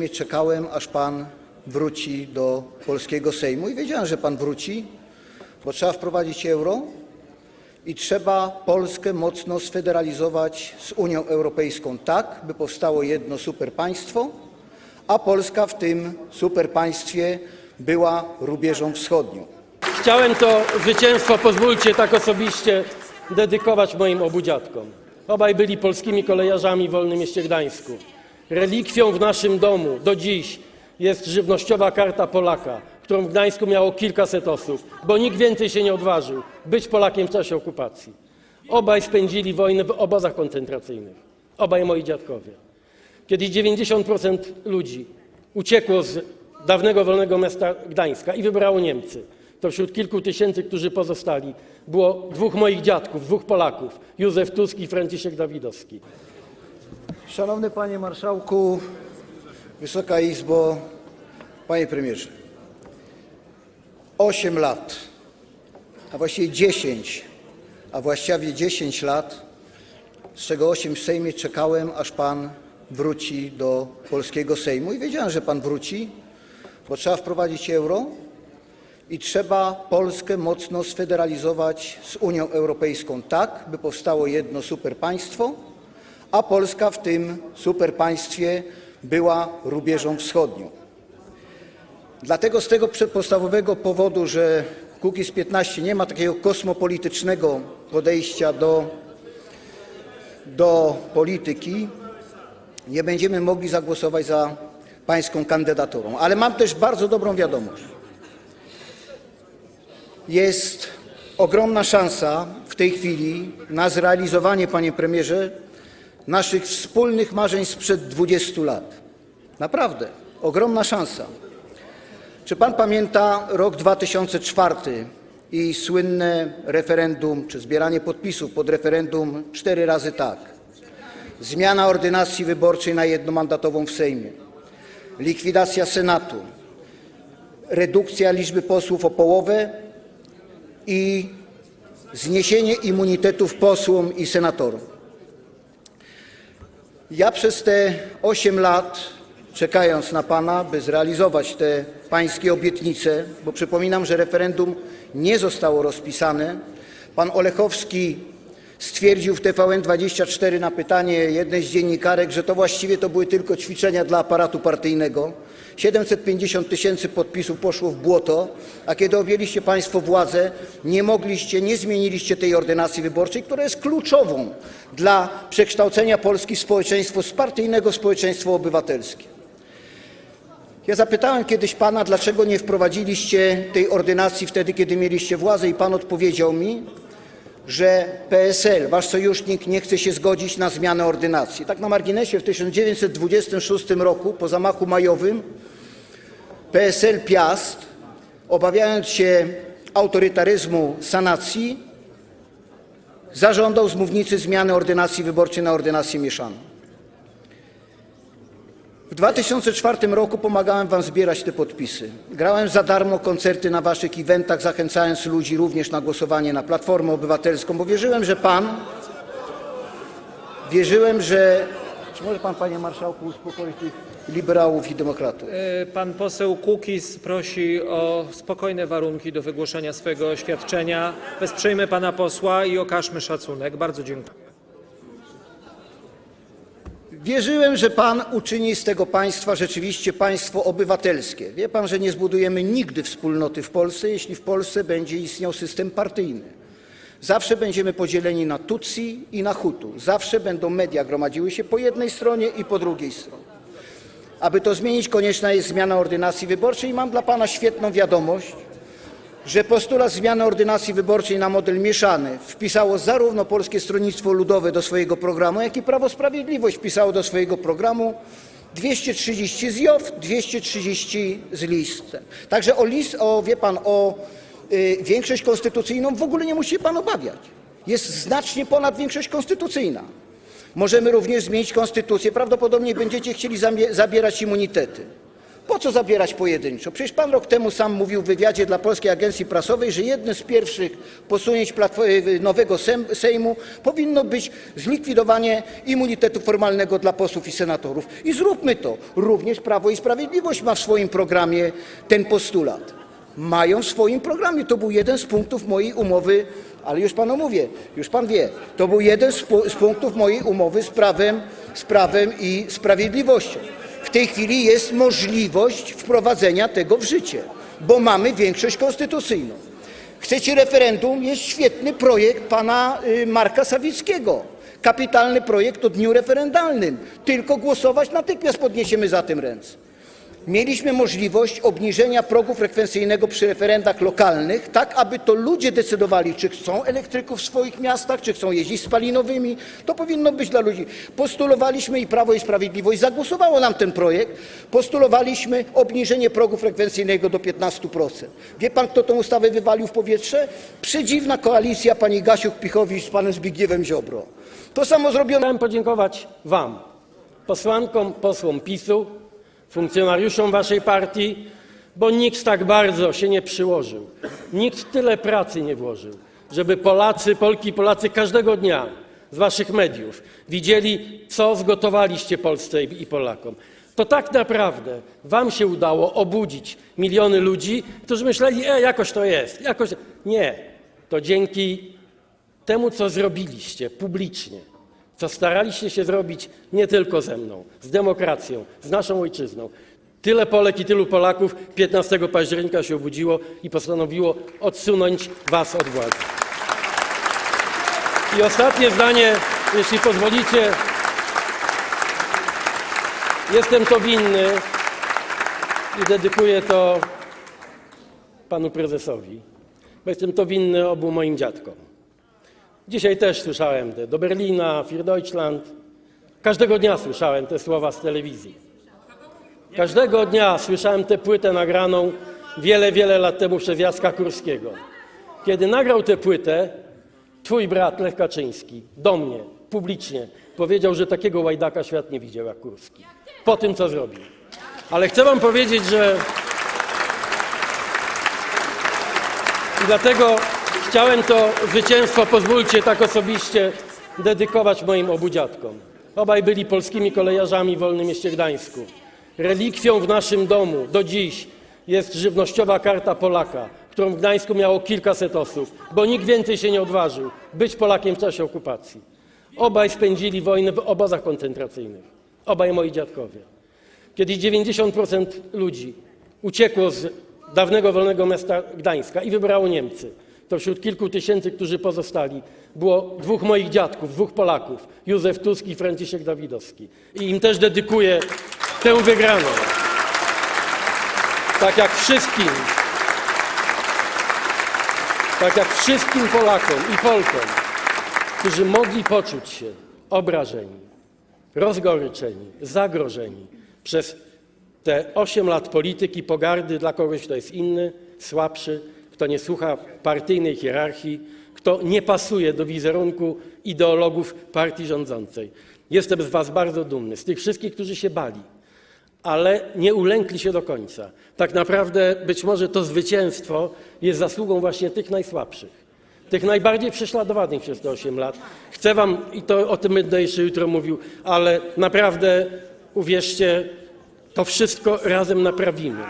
Sejmie czekałem, aż pan wróci do polskiego Sejmu i wiedziałem, że pan wróci, bo trzeba wprowadzić euro i trzeba Polskę mocno sfederalizować z Unią Europejską tak, by powstało jedno superpaństwo, a Polska w tym superpaństwie była rubieżą wschodnią. Chciałem to zwycięstwo, pozwólcie tak osobiście, dedykować moim obu dziadkom. Obaj byli polskimi kolejarzami w Wolnym Mieście Gdańsku. Relikwią w naszym domu do dziś jest żywnościowa karta Polaka, którą w Gdańsku miało kilkaset osób, bo nikt więcej się nie odważył być Polakiem w czasie okupacji. Obaj spędzili wojnę w obozach koncentracyjnych. Obaj moi dziadkowie. Kiedyś 90% ludzi uciekło z dawnego wolnego miasta Gdańska i wybrało Niemcy. To wśród kilku tysięcy, którzy pozostali, było dwóch moich dziadków, dwóch Polaków, Józef Tusk i Franciszek Dawidowski. Szanowny Panie Marszałku, Wysoka Izbo, Panie Premierze. Osiem lat, a właściwie dziesięć, a właściwie dziesięć lat, z czego osiem w Sejmie czekałem, aż Pan wróci do polskiego Sejmu i wiedziałem, że Pan wróci, bo trzeba wprowadzić euro i trzeba Polskę mocno sfederalizować z Unią Europejską tak, by powstało jedno superpaństwo, a Polska w tym superpaństwie była rubieżą wschodnią. Dlatego z tego podstawowego powodu, że Kukiz 15 nie ma takiego kosmopolitycznego podejścia do, do polityki, nie będziemy mogli zagłosować za pańską kandydaturą. Ale mam też bardzo dobrą wiadomość. Jest ogromna szansa w tej chwili na zrealizowanie, panie premierze, naszych wspólnych marzeń sprzed 20 lat. Naprawdę, ogromna szansa. Czy pan pamięta rok 2004 i słynne referendum, czy zbieranie podpisów pod referendum cztery razy tak? Zmiana ordynacji wyborczej na jednomandatową w Sejmie, likwidacja Senatu, redukcja liczby posłów o połowę i zniesienie immunitetów posłom i senatorom. Ja przez te 8 lat, czekając na Pana, by zrealizować te Pańskie obietnice, bo przypominam, że referendum nie zostało rozpisane, Pan Olechowski stwierdził w TVN24 na pytanie jednej z dziennikarek, że to właściwie to były tylko ćwiczenia dla aparatu partyjnego. 750 tysięcy podpisów poszło w błoto, a kiedy objęliście Państwo władzę, nie mogliście, nie zmieniliście tej ordynacji wyborczej, która jest kluczową dla przekształcenia Polski w społeczeństwo z partyjnego społeczeństwo obywatelskie. Ja zapytałem kiedyś Pana, dlaczego nie wprowadziliście tej ordynacji wtedy, kiedy mieliście władzę i Pan odpowiedział mi, że PSL, wasz sojusznik, nie chce się zgodzić na zmianę ordynacji. Tak na marginesie w 1926 roku, po zamachu majowym, PSL Piast, obawiając się autorytaryzmu sanacji, zażądał z mównicy zmiany ordynacji wyborczej na ordynację mieszaną. W 2004 roku pomagałem wam zbierać te podpisy. Grałem za darmo koncerty na waszych eventach, zachęcając ludzi również na głosowanie na Platformę Obywatelską, bo wierzyłem, że pan, wierzyłem, że... Czy może pan, panie marszałku, uspokoić tych liberałów i demokratów? E, Pan poseł Kukiz prosi o spokojne warunki do wygłoszenia swojego oświadczenia. Wesprzyjmy pana posła i okażmy szacunek. Bardzo dziękuję. Wierzyłem, że Pan uczyni z tego państwa rzeczywiście państwo obywatelskie. Wie Pan, że nie zbudujemy nigdy wspólnoty w Polsce, jeśli w Polsce będzie istniał system partyjny. Zawsze będziemy podzieleni na Tutsi i na Hutu. Zawsze będą media gromadziły się po jednej stronie i po drugiej stronie. Aby to zmienić, konieczna jest zmiana ordynacji wyborczej i mam dla Pana świetną wiadomość, że postulat zmiany ordynacji wyborczej na model mieszany wpisało zarówno Polskie Stronnictwo Ludowe do swojego programu, jak i Prawo Sprawiedliwość wpisało do swojego programu 230 z JOW, 230 z listem. Także o list, o, wie pan, o y, większość konstytucyjną w ogóle nie musi się pan obawiać. Jest znacznie ponad większość konstytucyjna. Możemy również zmienić konstytucję. Prawdopodobnie będziecie chcieli zabierać immunitety Po co zabierać pojedynczo? Przecież pan rok temu sam mówił w wywiadzie dla Polskiej Agencji Prasowej, że jednym z pierwszych posunięć platformy, nowego Sejm- Sejmu powinno być zlikwidowanie immunitetu formalnego dla posłów i senatorów. I zróbmy to. Również Prawo i Sprawiedliwość ma w swoim programie ten postulat. Mają w swoim programie. To był jeden z punktów mojej umowy, ale już panu mówię, już pan wie, to był jeden z punktów mojej umowy z prawem, z prawem i sprawiedliwością. W tej chwili jest możliwość wprowadzenia tego w życie, bo mamy większość konstytucyjną. Chcecie referendum? Jest świetny projekt pana y, Marka Sawickiego. Kapitalny projekt o dniu referendalnym. Tylko głosować, natychmiast podniesiemy za tym ręce. Mieliśmy możliwość obniżenia progu frekwencyjnego przy referendach lokalnych, tak aby to ludzie decydowali, czy chcą elektryków w swoich miastach, czy chcą jeździć spalinowymi. To powinno być dla ludzi. Postulowaliśmy i Prawo i Sprawiedliwość zagłosowało nam ten projekt. Postulowaliśmy obniżenie progu frekwencyjnego do 15%. Wie pan, kto tę ustawę wywalił w powietrze? Przedziwna koalicja pani Gasiuk-Pichowicz z panem Zbigniewem Ziobro. To samo zrobiono Chciałem podziękować Wam, posłankom, posłom PiSu, funkcjonariuszom Waszej partii, bo nikt tak bardzo się nie przyłożył, nikt tyle pracy nie włożył, żeby Polacy, Polki i Polacy każdego dnia z Waszych mediów widzieli, co zgotowaliście Polsce i Polakom. To tak naprawdę Wam się udało obudzić miliony ludzi, którzy myśleli, e, jakoś to jest, jakoś... Nie, to dzięki temu, co zrobiliście publicznie, co staraliście się zrobić nie tylko ze mną, z demokracją, z naszą ojczyzną. Tyle Polek i tylu Polaków 15 października się obudziło i postanowiło odsunąć was od władzy. I ostatnie zdanie, jeśli pozwolicie. Jestem to winny i dedykuję to panu prezesowi, bo jestem to winny obu moim dziadkom. Dzisiaj też słyszałem te do Berlina, für Deutschland. Każdego dnia słyszałem te słowa z telewizji. Każdego dnia słyszałem tę płytę nagraną wiele, wiele lat temu przez Jacka Kurskiego. Kiedy nagrał tę płytę, twój brat Lech Kaczyński do mnie publicznie powiedział, że takiego łajdaka świat nie widział jak Kurski. Po tym, co zrobił. Ale chcę wam powiedzieć, że I dlatego chciałem to zwycięstwo, pozwólcie tak osobiście, dedykować moim obu dziadkom. Obaj byli polskimi kolejarzami w Wolnym Mieście Gdańsku. Relikwią w naszym domu do dziś jest żywnościowa karta Polaka, którą w Gdańsku miało kilkaset osób, bo nikt więcej się nie odważył być Polakiem w czasie okupacji. Obaj spędzili wojnę w obozach koncentracyjnych. Obaj moi dziadkowie. Kiedyś 90% ludzi uciekło z dawnego wolnego miasta Gdańska i wybrało Niemcy. To wśród kilku tysięcy, którzy pozostali, było dwóch moich dziadków, dwóch Polaków, Józef Tusk i Franciszek Dawidowski. I im też dedykuję tę wygraną. Tak jak wszystkim, tak jak wszystkim Polakom i Polkom, którzy mogli poczuć się obrażeni, rozgoryczeni, zagrożeni przez te 8 lat polityki, pogardy dla kogoś, kto jest inny, słabszy, kto nie słucha partyjnej hierarchii, kto nie pasuje do wizerunku ideologów partii rządzącej. Jestem z Was bardzo dumny, z tych wszystkich, którzy się bali, ale nie ulękli się do końca. Tak naprawdę być może to zwycięstwo jest zasługą właśnie tych najsłabszych tych najbardziej prześladowanych przez te 8 lat. Chcę wam, i to o tym będę jeszcze jutro mówił, ale naprawdę uwierzcie, to wszystko razem naprawimy.